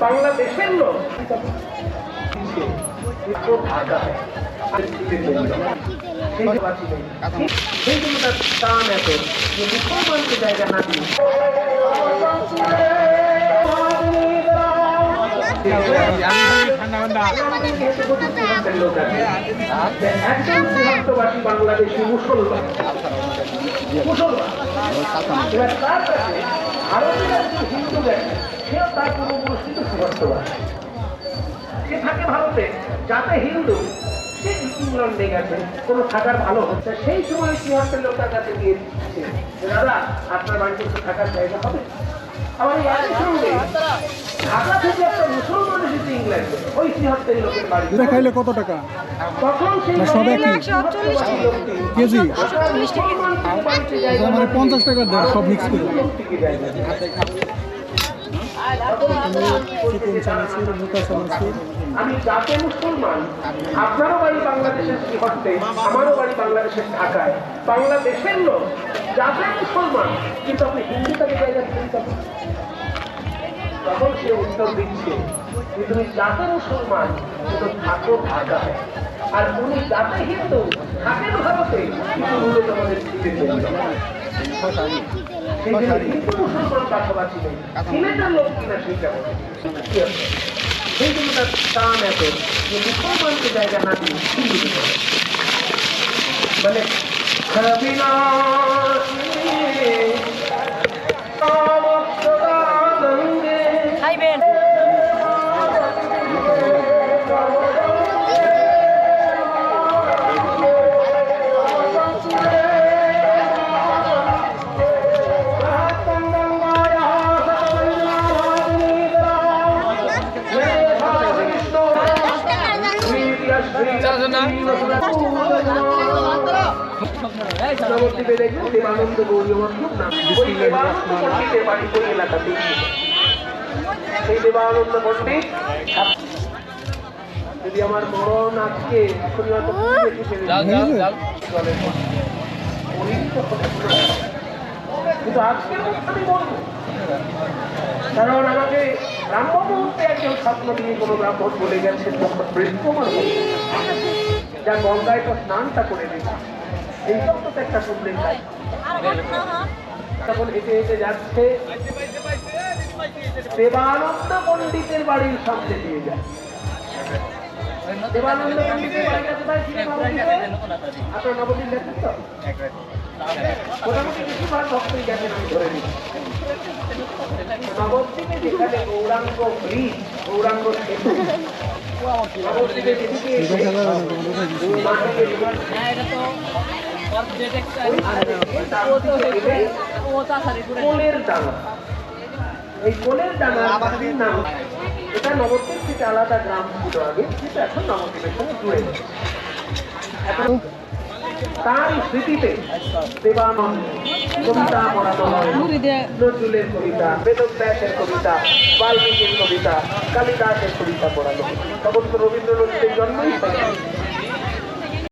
বাংলাদেশের লোক টান এত মুসলমানকে জায়গা না দিয়ে একজন সীমান্তবাসী বাংলাদেশি মুসলমান। মুসলমান এবার তার কাছে ভারতের একজন হিন্দু সে থাকে ভারতে যাতে হিন্দু সে ইংল্যান্ডে গেছে কোনো থাকার ভালো হচ্ছে সেই সময় সিংহাসের লোক তার কাছে গিয়ে দিচ্ছে, দাদা আপনার বাড়িতে থাকার জায়গা হবে আমার এই সঙ্গে ঢাকা থেকে একটা মুসলমান এটা খাইলে কত টাকা? কেজি? মানে পঞ্চাশ টাকা দেয় সব মিক্স করে। তখন সে উত্তর দিচ্ছে। তুমি যাতে মুসলমান কিন্তু থাকো ঢাকায় আর উনি যাতে হিন্দু থাকেন ভারতে, কিন্তু মূলত আমাদের হিন্দু মানে সেই দেবানন্দ পণ্ডিত যদি আমার মরণ আজকে। কিন্তু বলব কারণ আমাকে ব্রাহ্ম মুহূর্তে একজন স্বপ্ন দিয়ে কোনো ব্রাহ্মণ বলে গেছেন বৃদ্ধ মানুষ যা গঙ্গায় তো স্নানটা করে দিল এই তো একটা প্রবলেম তখন হেঁটে হেঁটে যাচ্ছে। দেবানন্দ পণ্ডিতের বাড়ির সামনে দিয়ে যায়। দেবানন্দ পণ্ডিতের বাড়িটা কোথায়? আপনার দেখেন তো? মোটামুটি বেশিরভাগ ভক্তই গেছেন আমি ধরে নিচ্ছি নবদ্বীপে যেখানে গৌরাঙ্গ ব্রিজ গৌরাঙ্গ সেতু এটা নবদ্বীপ থেকে আলাদা গ্রাম ছিল এখন নবদ্বীপের সঙ্গে জুড়ে এখন তার স্মৃতিতে দেবানন্দ কবিতা হয় নজরুলের কবিতা বেদব্যাসের কবিতা, বাল্মীকির কবিতা, কালিদাসের কবিতা পড়ানো। তখন তো রবীন্দ্রনাথের জন্মই।